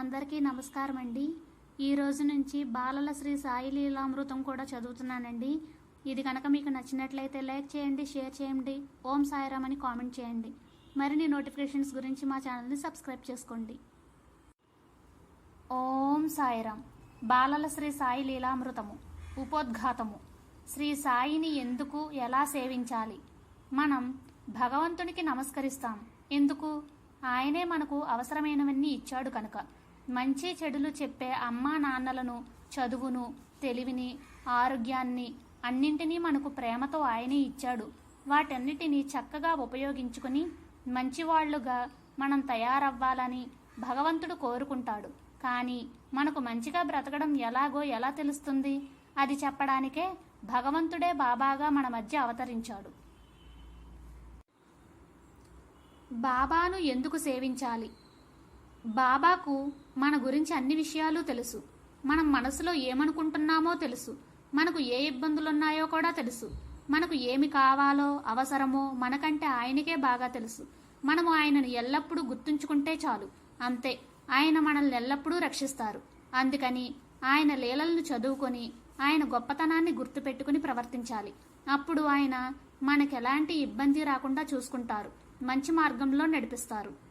అందరికీ నమస్కారం అండి ఈ రోజు నుంచి బాలల శ్రీ సాయి లీలామృతం కూడా చదువుతున్నానండి. ఇది కనుక మీకు నచ్చినట్లయితే లైక్ చేయండి షేర్ చేయండి ఓం సాయిరామ్ అని కామెంట్ చేయండి. మరిన్ని నోటిఫికేషన్స్ గురించి మా ఛానల్ని సబ్స్క్రైబ్ చేసుకోండి. ఓం సాయిరామ్ బాలల శ్రీ సాయి లీలామృతము ఉపోద్ఘాతము. శ్రీ సాయిని ఎందుకు ఎలా సేవించాలి? మనం భగవంతునికి నమస్కరిస్తాం. ఎందుకు? ఆయనే మనకు అవసరమైనవన్నీ ఇచ్చాడు కనుక. మంచి చెడులు చెప్పే అమ్మా నాన్నలను చదువును తెలివిని ఆరోగ్యాన్ని అన్నింటినీ మనకు ప్రేమతో ఆయనే ఇచ్చాడు. వాటన్నిటినీ చక్కగా ఉపయోగించుకుని మంచివాళ్ళుగా మనం తయారవ్వాలని భగవంతుడు కోరుకుంటాడు. కానీ మనకు మంచిగా బ్రతకడం ఎలాగో ఎలా తెలుస్తుంది? అది చెప్పడానికే భగవంతుడే బాబాగా మన మధ్య అవతరించాడు. బాబాను ఎందుకు సేవించాలి? బాబాకు మన గురించి అన్ని విషయాలు తెలుసు. మనం మనసులో ఏమనుకుంటున్నామో తెలుసు. మనకు ఏ ఇబ్బందులున్నాయో కూడా తెలుసు. మనకు ఏమి కావాలో అవసరమో మనకంటే ఆయనకే బాగా తెలుసు. మనము ఆయనను ఎల్లప్పుడూ గుర్తుంచుకుంటే చాలు. అంతే ఆయన మనల్ని ఎల్లప్పుడూ రక్షిస్తారు. అందుకని ఆయన లీలలను చదువుకొని ఆయన గొప్పతనాన్ని గుర్తుపెట్టుకుని ప్రవర్తించాలి. అప్పుడు ఆయన మనకెలాంటి ఇబ్బంది రాకుండా చూసుకుంటారు. మంచి మార్గంలో నడిపిస్తారు.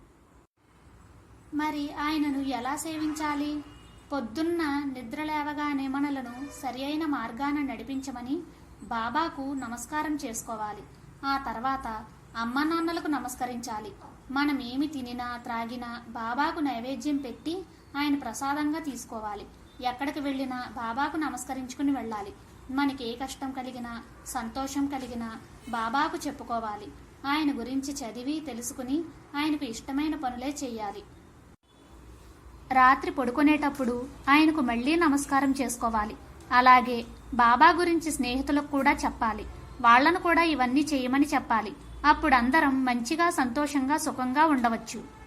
మరి ఆయనను ఎలా సేవించాలి? పొద్దున్న నిద్ర లేవగానే మనలను సరి అయిన మార్గాన నడిపించమని బాబాకు నమస్కారం చేసుకోవాలి. ఆ తర్వాత అమ్మ నాన్నలకు నమస్కరించాలి. మనం ఏమి తినినా త్రాగినా బాబాకు నైవేద్యం పెట్టి ఆయన ప్రసాదంగా తీసుకోవాలి. ఎక్కడికి వెళ్ళినా బాబాకు నమస్కరించుకుని వెళ్ళాలి. మనకి ఏ కష్టం కలిగినా సంతోషం కలిగినా బాబాకు చెప్పుకోవాలి. ఆయన గురించి చదివి తెలుసుకుని ఆయనకు ఇష్టమైన పనులే చేయాలి రాత్రి పడుకునేటప్పుడు ఆయనకు మళ్ళీ నమస్కారం చేసుకోవాలి. అలాగే బాబా గురించి స్నేహితులకు కూడా చెప్పాలి. వాళ్ళను కూడా ఇవన్నీ చేయమని చెప్పాలి. అప్పుడందరం మంచిగా సంతోషంగా సుఖంగా ఉండవచ్చు.